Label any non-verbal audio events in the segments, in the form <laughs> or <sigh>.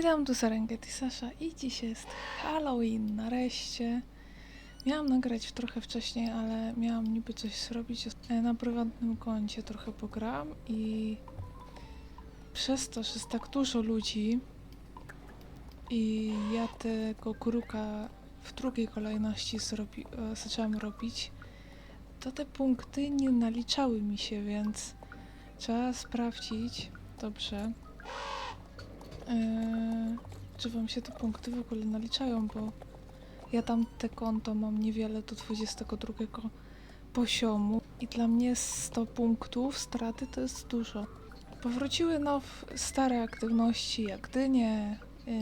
Witam tu Serengeti Sasza i dziś jest Halloween nareszcie. Miałam nagrać trochę wcześniej, ale miałam niby coś zrobić. E, Na prywatnym koncie trochę pogram i przez to, że jest tak dużo ludzi i ja tego kruka w drugiej kolejności zrobi, e, zaczęłam robić, to te punkty nie naliczały mi się, więc trzeba sprawdzić dobrze. Eee, czy wam się te punkty w ogóle naliczają, bo ja tam te konto mam niewiele do 22 poziomu i dla mnie 100 punktów straty to jest dużo. Powróciły now stare aktywności jak dynie, yy,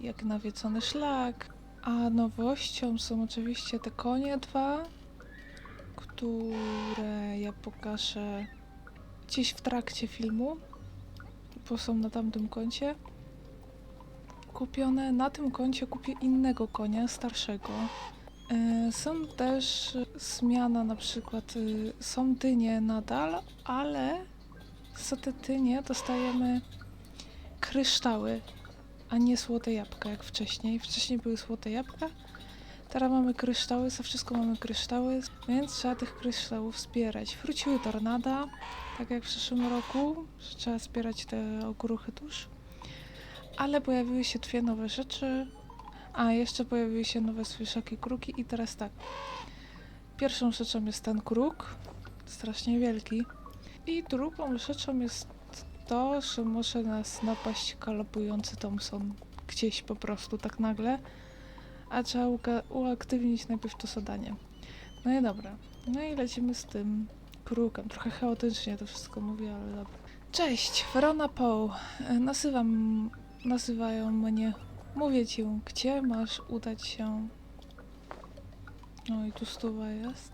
jak nawiedzony szlak, a nowością są oczywiście te konie dwa, które ja pokażę gdzieś w trakcie filmu bo są na tamtym koncie kupione. Na tym koncie kupię innego konia, starszego. E, Są też zmiana, na przykład y, są dynie nadal, ale za te dynie dostajemy kryształy, a nie złote jabłka jak wcześniej. Wcześniej były złote jabłka, teraz mamy kryształy, za wszystko mamy kryształy, więc trzeba tych kryształów zbierać. Wróciły tornada, tak jak w przyszłym roku, że trzeba zbierać te okruchy tuż. Ale pojawiły się dwie nowe rzeczy, a jeszcze pojawiły się nowe słyszaki kruki i teraz tak. Pierwszą rzeczą jest ten kruk, strasznie wielki. I drugą rzeczą jest to, że może nas napaść galopujący Thompson gdzieś po prostu tak nagle, a trzeba uaktywnić najpierw to zadanie. No i dobra, no i lecimy z tym krukiem. Trochę chaotycznie to wszystko mówię, ale dobra. Cześć, Verona Poe. Nazywam, nazywają mnie. Mówię ci, gdzie masz udać się. No i tu stuwa jest.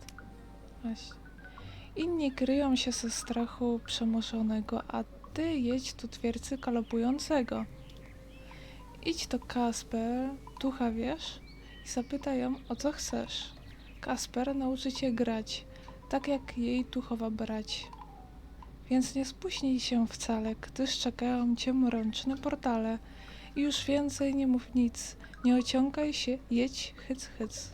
Właśnie. Inni kryją się ze strachu przemuszonego, a ty jedź do twierdzy galopującego. Idź do Kasper, ducha wiesz, i zapytaj ją, o co chcesz. Kasper nauczy cię grać tak jak jej duchowa brać. Więc nie spóźnij się wcale, gdyż czekają cię mroczne portale. I już więcej nie mów nic, nie ociągaj się, jedź, hyc, hyc.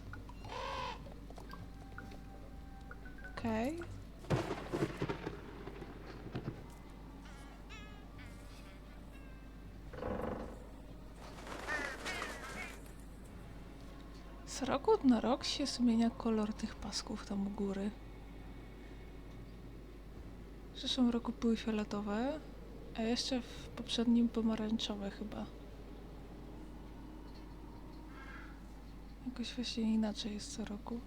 Okej. Z roku na rok się zmienia kolor tych pasków tam u góry. W zeszłym roku były fioletowe, a jeszcze w poprzednim pomarańczowe chyba. Jakoś właśnie inaczej jest co roku.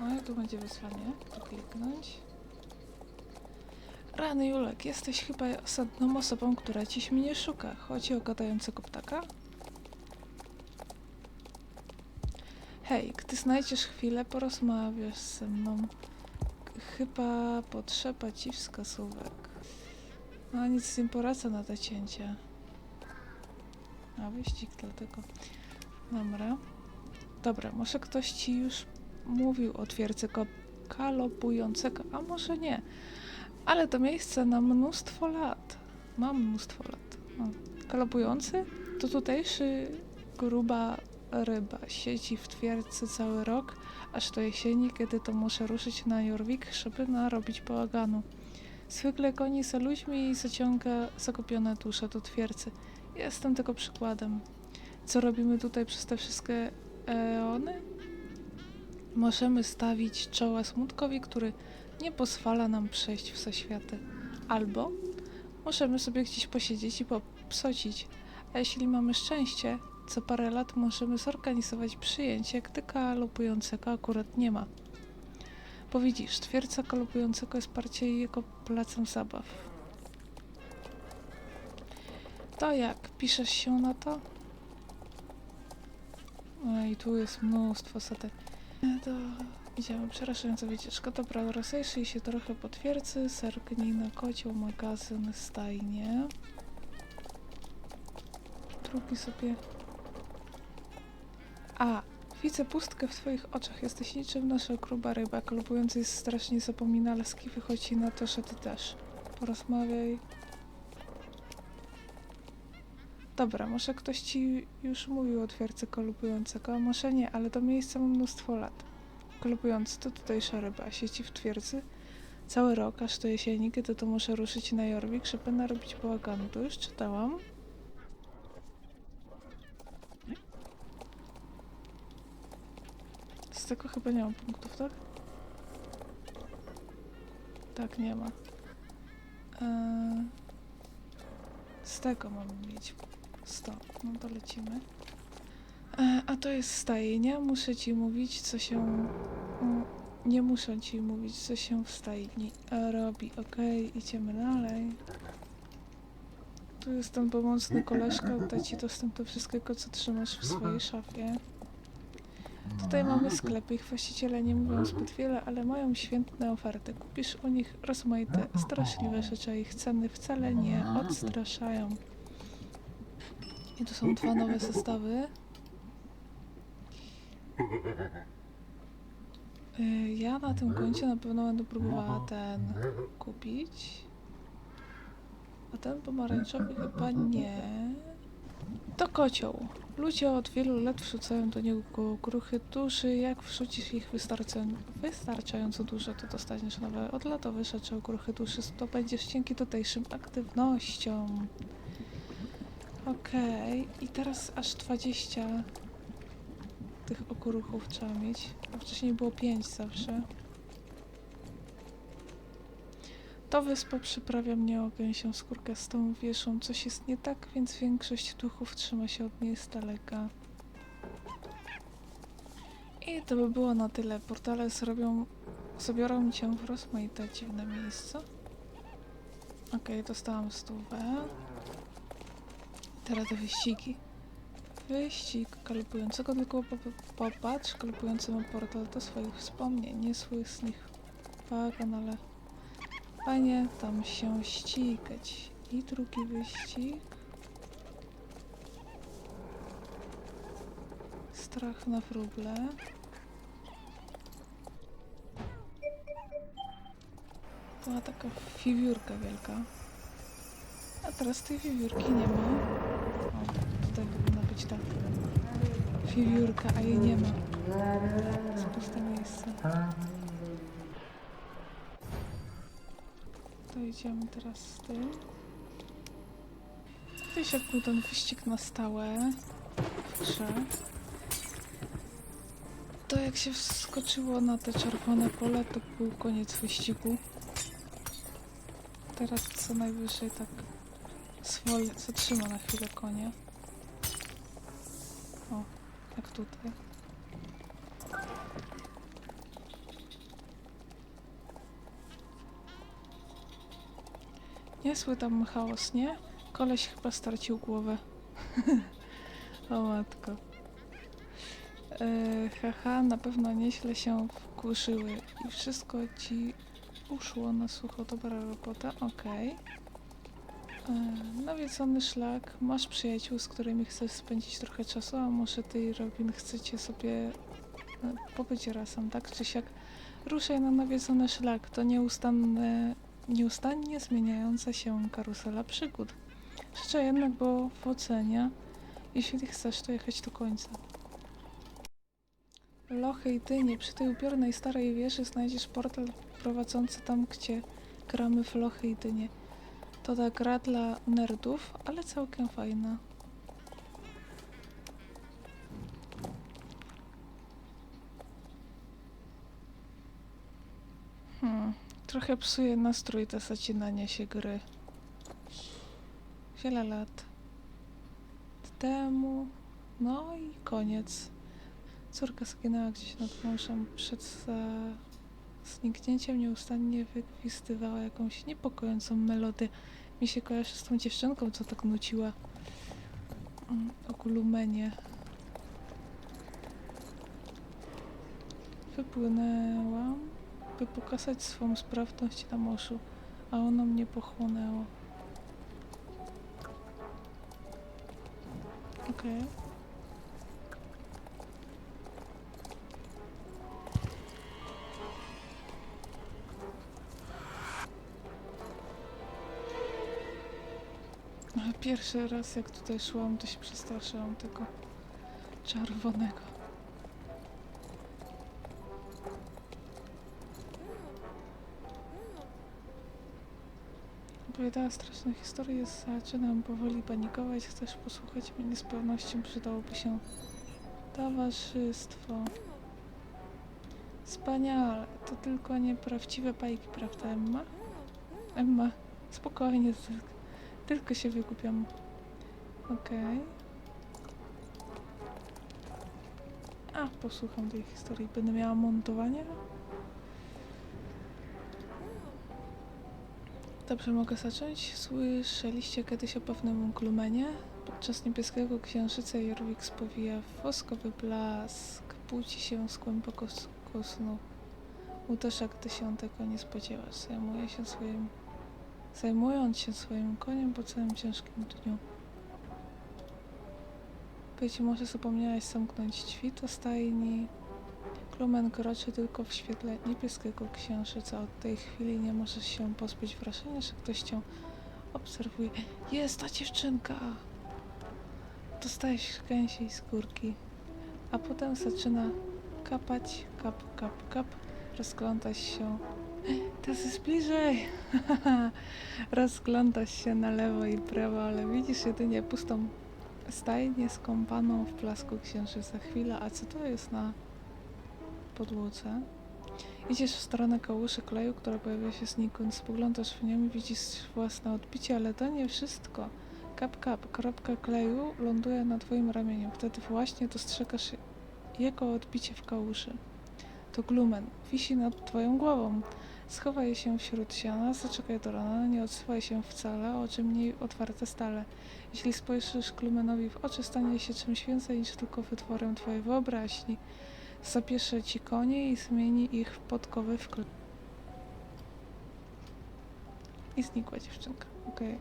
O, tu będzie wysłanie. Tu kliknąć. Rany Julek, jesteś chyba ostatnią osobą, która dziś mnie szuka. Chodzi o gadającego ptaka? Hej, gdy znajdziesz chwilę, porozmawiasz ze mną. Chyba potrzeba ci wskazówek. No nic nie poradzę na te cięcia. A wyścig dlatego. Dobra. Dobra, może ktoś ci już mówił o twierdzy galopującego, a może nie. Ale to miejsce na mnóstwo lat. Mam mnóstwo lat. No. To tutejszy gruba ryba. Siedzi w twierdzy cały rok, aż do jesieni, kiedy to muszę ruszyć na Jorvik, żeby narobić bałaganu. Zwykle goni za ludźmi i zaciąga zakupione dusze do twierdzy. Jestem tego przykładem. Co robimy tutaj przez te wszystkie eony? Możemy stawić czoła smutkowi, który nie pozwala nam przejść w zaświaty. Albo możemy sobie gdzieś posiedzieć i popsocić. A jeśli mamy szczęście, co parę lat możemy zorganizować przyjęcie, gdy galopującego akurat nie ma. Bo widzisz, twierdza galopującego jest bardziej jego placem zabaw. To jak? Piszesz się na to? I tu jest mnóstwo. E, To idziemy. Przerażająca wycieczka. Dobra, rozejrzyj się trochę po twierdzy, na kocioł, magazyn, stajnie. Drugi sobie... A, Widzę pustkę w twoich oczach. Jesteś niczym nasza gruba ryba. Kolubujący jest strasznie zapominalski. Wychodzi na to, że ty też. Porozmawiaj. Dobra, może ktoś ci już mówił o twierdzę kolubującego, może nie, ale to miejsce ma mnóstwo lat. Kolubujący to tutejsza ryba. Siedzi w twierdzy cały rok, aż do jesieni, kiedy to muszę ruszyć na Jorvik, żeby narobić bałaganu. To już czytałam. Z tego chyba nie mam punktów, tak? Tak, nie ma. Eee, z tego mam mieć 100. No to lecimy. E, a to jest stajnia. Muszę ci mówić, co się... Nie muszę ci mówić, co się w stajni robi. Okej, idziemy dalej. Tu jest ten pomocny koleżka, da ci dostęp do wszystkiego, co trzymasz w swojej szafie. Tutaj mamy sklepy, ich właściciele nie mówią zbyt wiele, ale mają świetne oferty. Kupisz u nich rozmaite, straszliwe rzeczy, a ich ceny wcale nie odstraszają. I tu są dwa nowe zestawy. Y, Ja na tym koncie na pewno będę próbowała ten kupić. A ten pomarańczowy chyba nie. To kocioł. Ludzie od wielu lat wrzucają do niego gruchy duszy. Jak wrzucisz ich wystarczająco, wystarczająco dużo, to dostaniesz nowe odlotowe rzeczy o gruchy duszy. To będziesz dzięki tutejszym aktywnościom. Okej, i teraz aż 20 tych okruchów trzeba mieć. A wcześniej było 5 zawsze. To wyspa przyprawia mnie o gęsią skórkę z tą wieżą. Coś jest nie tak, więc większość duchów trzyma się od niej z daleka. I to by było na tyle. Portale zrobią, zabiorą cię w rozmaite dziwne miejsca. Okej, dostałam stówę. Teraz te wyścigi. Wyścig kalipującego, tylko po- po- popatrz, kalipujący ma portal do swoich wspomnień, nie słysnych wagon, ale fajnie tam się ścigać. I drugi wyścig. Strach na wróble. Była taka figurka wielka. A teraz tej wiewiórki nie ma. Tutaj być ta a jej nie ma. Jest puste miejsce. To idziemy teraz z tym. Gdzieś jak był ten wyścig na stałe grze. To jak się wskoczyło na te czerwone pole, to był koniec wyścigu. Teraz co najwyżej tak zwolni, zatrzyma na chwilę konia. Tutaj. Niezły tam chaos, nie? Koleś chyba stracił głowę. <laughs> o matko. E, haha, na pewno nieźle się wkurzyły i wszystko ci uszło na sucho. Dobra robota, okej. E, Nawiedzony szlak. Masz przyjaciół, z którymi chcesz spędzić trochę czasu, a może ty i Robin chcecie sobie e, pobyć razem, tak czy siak. Ruszaj na nawiedzony szlak. To nieustanne, nieustannie zmieniająca się karusela przygód. Życzę jednak powodzenia, jeśli chcesz to jechać do końca. Lochy i dynie. Przy tej upiornej starej wieży znajdziesz portal prowadzący tam, gdzie gramy w lochy i dynie. To ta gra dla nerdów, ale całkiem fajna. Hmm, trochę psuje nastrój to zacinanie się gry. Wiele lat temu, no i koniec. Córka zginęła gdzieś nad morzem przed za... zniknięciem nieustannie wygwizdywała jakąś niepokojącą melodię. Mi się kojarzy z tą dziewczynką, co tak nuciła mm, o kulumenie. Wypłynęłam, by pokazać swą sprawność na morzu, a ono mnie pochłonęło. Okej. Pierwszy raz jak tutaj szłam, to się przestraszyłam tego czerwonego. Opowiadała straszne historie, zaczynam powoli panikować. Chcesz posłuchać mnie? Z pewnością przydałoby się towarzystwo. Wspaniale, to tylko nieprawdziwe bajki, prawda Emma? Emma, spokojnie, tylko, się wykupiam. Okej. A, posłucham tej historii. Będę miała montowanie? Dobrze, mogę zacząć. Słyszeliście kiedyś o pewnym glumenie? Podczas niebieskiego księżyca Jorvik spowija woskowy blask. Budzi się z głęboko snu. Uderza, gdy się tego nie spodziewasz. Zajmuje się swoim... Zajmując się swoim koniem po całym ciężkim dniu. Być może zapomniałaś zamknąć drzwi do stajni. Klumen kroczy tylko w świetle niebieskiego księżyca. Od tej chwili nie możesz się pozbyć wrażenia, że ktoś cię obserwuje. Jest ta dziewczynka! Dostajesz gęsiej skórki, a potem zaczyna kapać, kap, kap, kap. Rozglądasz się. Teraz jest bliżej! <laughs> Rozglądasz się na lewo i prawo, ale widzisz jedynie pustą stajnię skąpaną w blasku księżyca. Chwila, a co to jest na podłodze? Idziesz w stronę kałuży kleju, która pojawia się znikąd. Spoglądasz w nią i widzisz własne odbicie, ale to nie wszystko. Kap, kap, kropka kleju ląduje na twoim ramieniu. Wtedy właśnie dostrzegasz jego odbicie w kałuży. To glumen. Wisi nad twoją głową. Schowaj się wśród siana, zaczekaj do rana, nie odzywaj się wcale, oczy mniej otwarte stale. Jeśli spojrzysz glumenowi w oczy, stanie się czymś więcej niż tylko wytworem twojej wyobraźni. Zapiesze ci konie i zmieni ich w podkowy w kl... I znikła dziewczynka. Okej.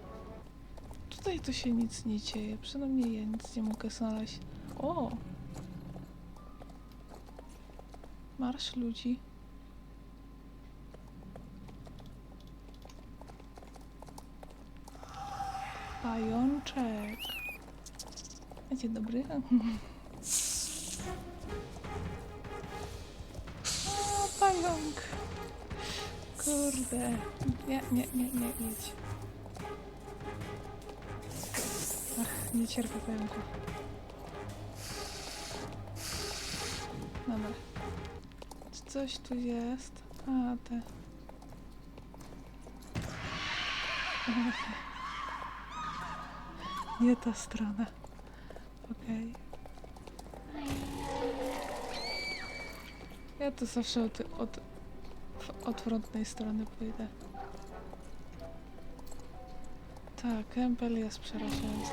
Tutaj to się nic nie dzieje. Przynajmniej ja nic nie mogę znaleźć. O! Marsz ludzi. Pajączek. Dzień dobry. O, pająk. Kurde. Nie, nie, nie, nie, idź. Ach, nie cierpię pająków. Dobra. Czy coś tu jest? A, te. Nie ta strona. Okej. Ja to zawsze od, od w odwrotnej strony pójdę. Tak, Kempel jest przerażający.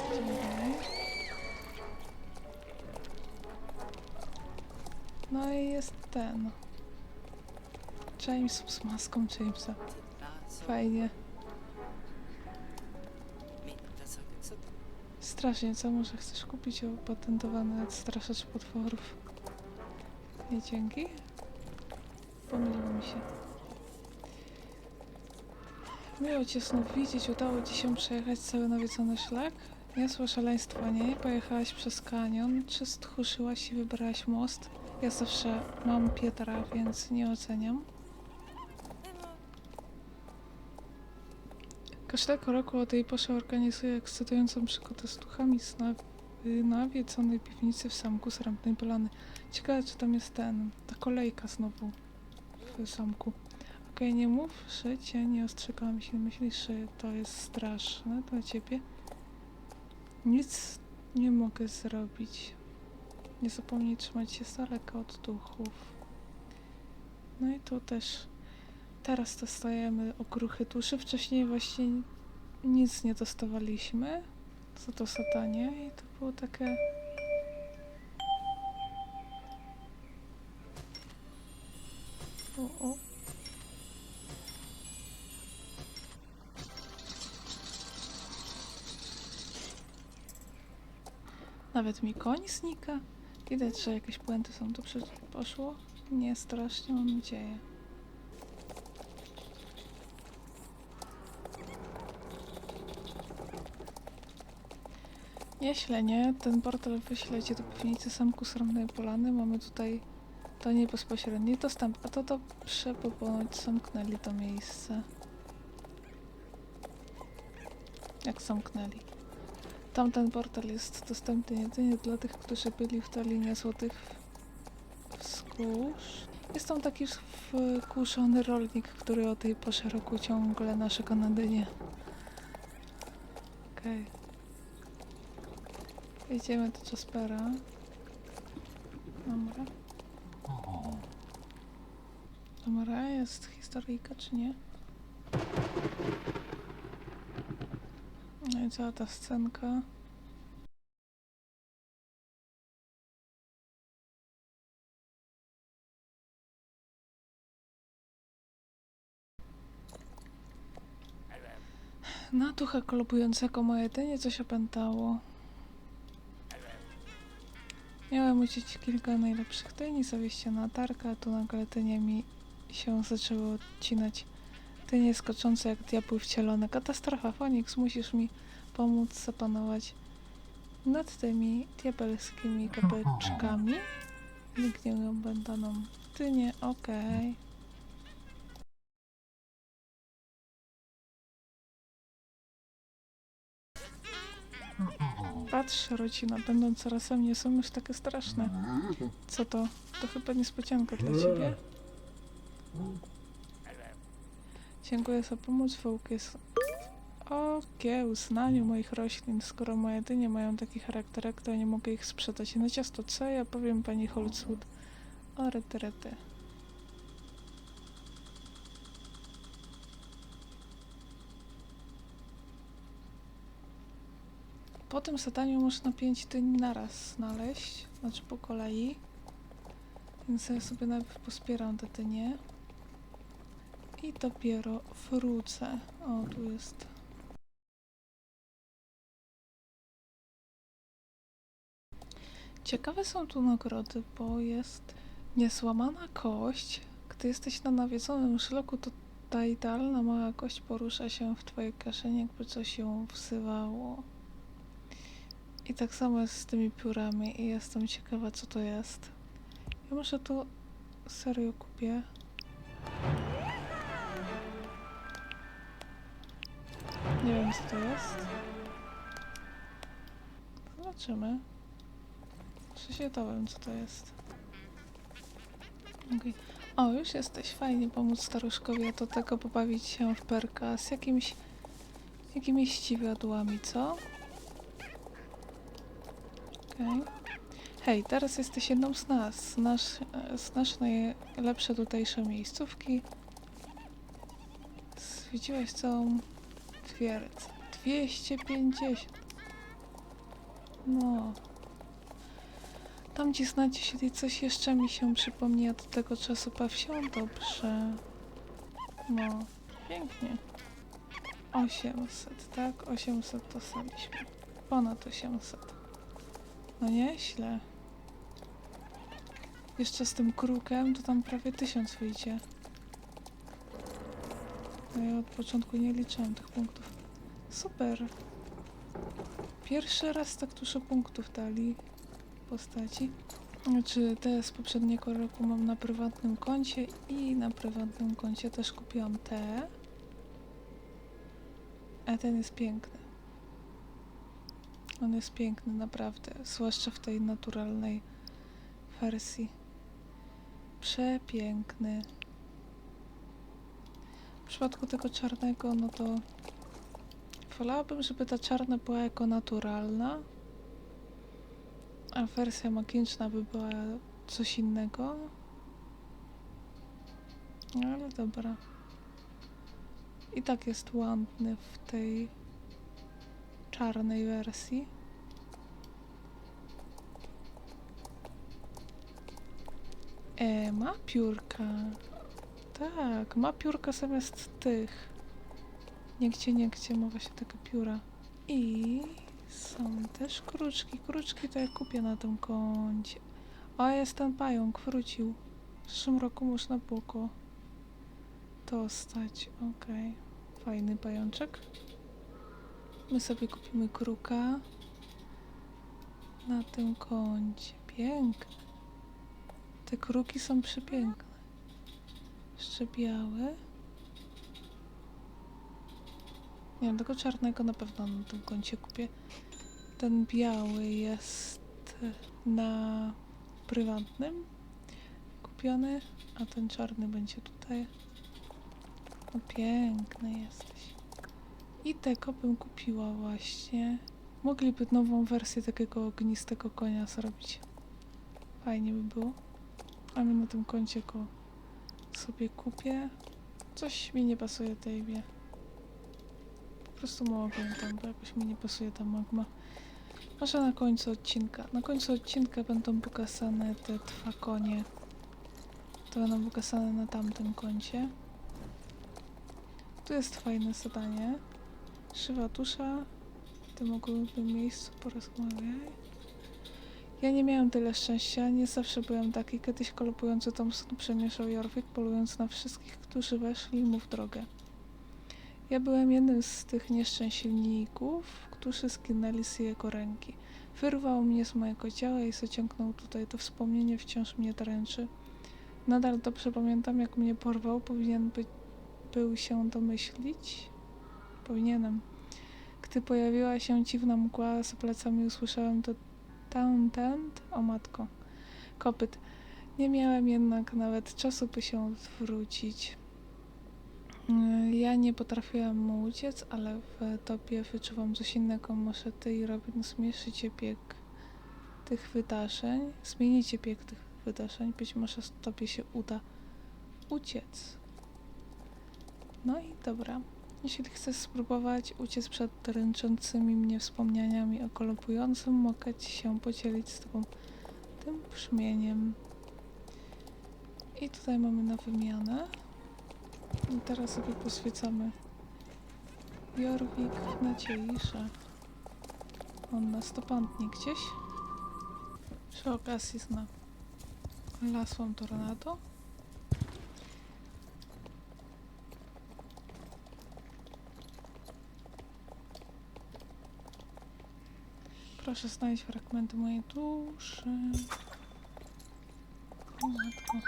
No i jest ten. James z maską Jamesa. Fajnie. Strasznie, co może chcesz kupić opatentowany odstraszacz potworów? Nie dzięki. Pomyliło mi się. Miło cię znów widzieć. Udało ci się przejechać cały nawiedzony szlak? Niosło szaleństwo, nie? Pojechałaś przez kanion, czy stchuszyłaś i wybrałaś most? Ja zawsze mam Pietra, więc nie oceniam. Każdego roku o tej porze organizuję ekscytującą przygodę z duchami z na, nawiedzonej piwnicy w zamku Srebrnej Polany. Ciekawe, czy tam jest ten, ta kolejka znowu w zamku. Okej, nie mów, że cię nie ostrzegałam, jeśli myślisz, że to jest straszne dla ciebie. Nic nie mogę zrobić. Nie zapomnij trzymać się z daleka od duchów. No i tu też teraz dostajemy okruchy duszy. Wcześniej właśnie nic nie dostawaliśmy. Co to satanie? I to było takie... O, o. Nawet mi koń znika. Widać, że jakieś puenty są. Dobrze poszło? Nie strasznie, mam nadzieję. Nieźle, nie? Ten portal wyśle cię do piwnicy Samku Sromnej Polany. Mamy tutaj to nie bezpośredni dostęp, a to dobrze, bo ponoć zamknęli to miejsce. Jak zamknęli. Tamten portal jest dostępny jedynie dla tych, którzy byli w Dolinie Złotych Wzgórz. Jest tam taki wkurzony rolnik, który o tej porze roku ciągle nasze Dynię. Okej. Idziemy do Jaspera. Dobra. Dobra, jest historyjka czy nie? No i cała ta scenka. Na ducha kolubującego moje jedynie coś opętało. Miałem uciec kilka najlepszych tyni, zawieść się na tarkę, a tu nagle tynie mi się zaczęły odcinać. Tynie skoczące jak diabły wcielone. Katastrofa, Fonix, musisz mi pomóc zapanować nad tymi diabelskimi kapeczkami. Nikt nie opętaną tynię, okej. Patrz, rodzina, będąc razem, nie są już takie straszne. Co to? To chyba niespodzianka dla ciebie. Dziękuję za pomoc w okiełz- okiełznaniu moich roślin. Skoro moje jedynie mają taki charakterek, to nie mogę ich sprzedać na ciasto. Co ja powiem pani Holzwood? O, rety, rety. Po tym zadaniu można pięć tyń naraz znaleźć, znaczy po kolei. Więc ja sobie najpierw pospieram te tynie. I dopiero wrócę. O, tu jest. Ciekawe są tu nagrody, bo jest niezłamana kość. Gdy jesteś na nawiedzonym szlaku, to ta idealna mała kość porusza się w twojej kieszeni, jakby coś ją wsywało. I tak samo jest z tymi piórami i jestem ciekawa co to jest. Ja może to serio kupię. Nie wiem co to jest. Zobaczymy. Czy się dowiem co to jest. Okej. O, już jesteś. Fajnie pomóc staruszkowi, a do tego pobawić się w perka z jakimś... jakimiś ściwiadłami, co? Okej. Hej, teraz jesteś jedną z nas. Znasz, znasz najlepsze tutejsze miejscówki. Zwiedziłeś całą twierdzę. 250. No. Tam ci znajdzie się coś jeszcze mi się przypomni, do tego czasu baw się dobrze. No, pięknie. 800, tak? 800 dostaliśmy. Ponad 800. No nieźle. Jeszcze z tym krukiem to tam prawie tysiąc wyjdzie. No ja od początku nie liczyłam tych punktów. Super. Pierwszy raz tak dużo punktów dali postaci. Znaczy te z poprzedniego roku mam na prywatnym koncie i na prywatnym koncie też kupiłam te. A ten jest piękny. On jest piękny, naprawdę. Zwłaszcza w tej naturalnej wersji. Przepiękny. W przypadku tego czarnego, no to wolałabym, żeby ta czarna była jako naturalna, a wersja magiczna by była coś innego. No ale dobra. I tak jest ładny w tej czarnej wersji. E, ma piórka. Tak, ma piórka zamiast tych. Niegdzie, niegdzie ma właśnie takie pióra. I są też kruczki. Kruczki to ja kupię na tym koncie. O, jest ten pająk, wrócił. W zeszłym roku można było go dostać. Okej. Fajny pajączek. My sobie kupimy kruka. na tym kącie. Piękne. Te kruki są przepiękne. Jeszcze białe. Nie wiem, tego czarnego na pewno na tym kącie kupię. Ten biały jest na prywatnym kupiony, a ten czarny będzie tutaj. No piękny jesteś. I tego bym kupiła właśnie. Mogliby nową wersję takiego ognistego konia zrobić. Fajnie by było. A my na tym koncie go sobie kupię. Coś mi nie pasuje tej wie. Po prostu mogę tam, bo jakoś mi nie pasuje ta magma. Może na końcu odcinka. Na końcu odcinka będą pokazane te dwa konie. To będą pokazane na tamtym koncie. Tu jest fajne zadanie. Szywa dusza. W tym ogólnym miejscu porozmawiaj. Ja nie miałem tyle szczęścia, nie zawsze byłem taki. Kiedyś kolupujący Thompson przemieszał Jorvik, polując na wszystkich, którzy weszli mu w drogę. Ja byłem jednym z tych nieszczęśliwników, którzy zginęli z jego ręki. Wyrwał mnie z mojego ciała i zaciągnął tutaj. To wspomnienie wciąż mnie dręczy. Nadal dobrze pamiętam, jak mnie porwał. Powinien by, był się domyślić. Powinienem. Gdy pojawiła się dziwna mgła za plecami, usłyszałem to tam, tent, o matko, kopyt. Nie miałem jednak nawet czasu, by się odwrócić. Yy, Ja nie potrafiłam mu uciec, ale w tobie wyczuwam coś innego. Może ty i Robin zmieszycie bieg tych wydarzeń, zmienicie bieg tych wydarzeń. Być może tobie się uda uciec. No i dobra. Jeśli chcesz spróbować uciec przed dręczącymi mnie wspomnieniami o kolopującym, mogę ci się podzielić z tobą tym brzmieniem. I tutaj mamy na wymianę. I teraz sobie poswiecamy. Jorwik nadziei, że on nas dopędnie gdzieś. Przy okazji zna lasłam tornado. Proszę znaleźć fragmenty mojej duszy. Matko.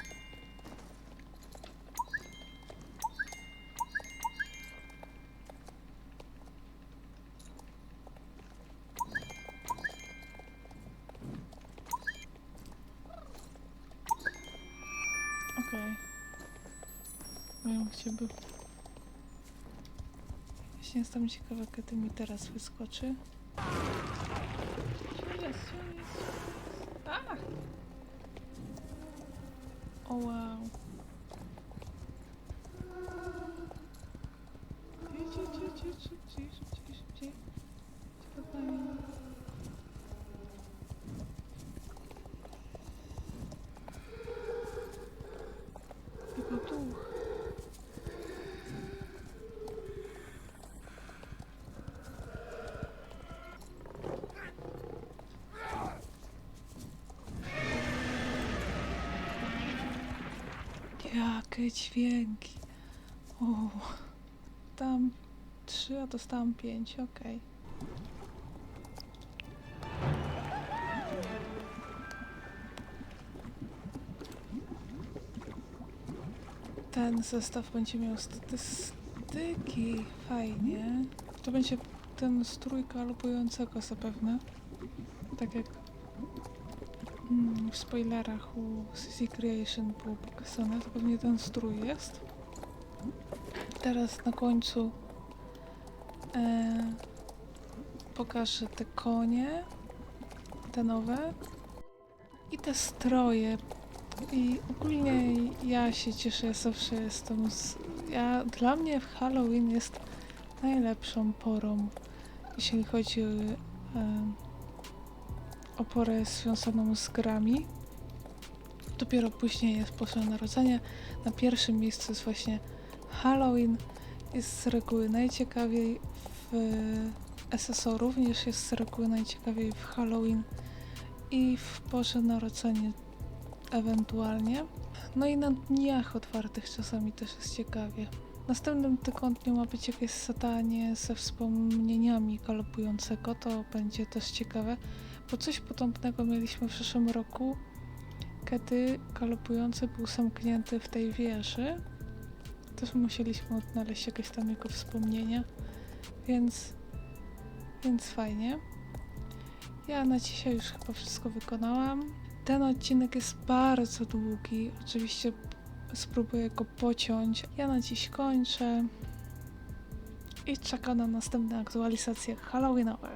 Okej. Wiem, gdzie był. Właśnie jestem ciekawa, kiedy mi teraz wyskoczy. Oh, wow. Jakie dźwięki. O, tam trzy, a dostałam pięć, okej. Ten zestaw będzie miał statystyki. Fajnie. To będzie ten strój galopującego zapewne. Tak jak w spoilerach u CC Creation było pokazane, to pewnie ten strój jest. Teraz na końcu e, pokażę te konie, te nowe i te stroje. I ogólnie ja się cieszę, ja zawsze jestem z... Ja, dla mnie Halloween jest najlepszą porą, jeśli chodzi o, e, o porę związaną z grami. Dopiero później jest Boże Narodzenie. Na pierwszym miejscu jest właśnie Halloween. Jest z reguły najciekawiej w SSO również jest z reguły najciekawiej w Halloween i w Boże Narodzenie ewentualnie. No i na dniach otwartych czasami też jest ciekawie. Następnym tygodniu ma być jakieś zadanie ze wspomnieniami galopującego, to będzie też ciekawe. Bo coś podobnego mieliśmy w przyszłym roku, kiedy galopujący był zamknięty w tej wieży. Też musieliśmy odnaleźć jakieś tam jego wspomnienia, więc, więc fajnie. Ja na dzisiaj już chyba wszystko wykonałam. Ten odcinek jest bardzo długi. Oczywiście spróbuję go pociąć. Ja na dziś kończę. I czekam na następne aktualizacje Halloweenowe.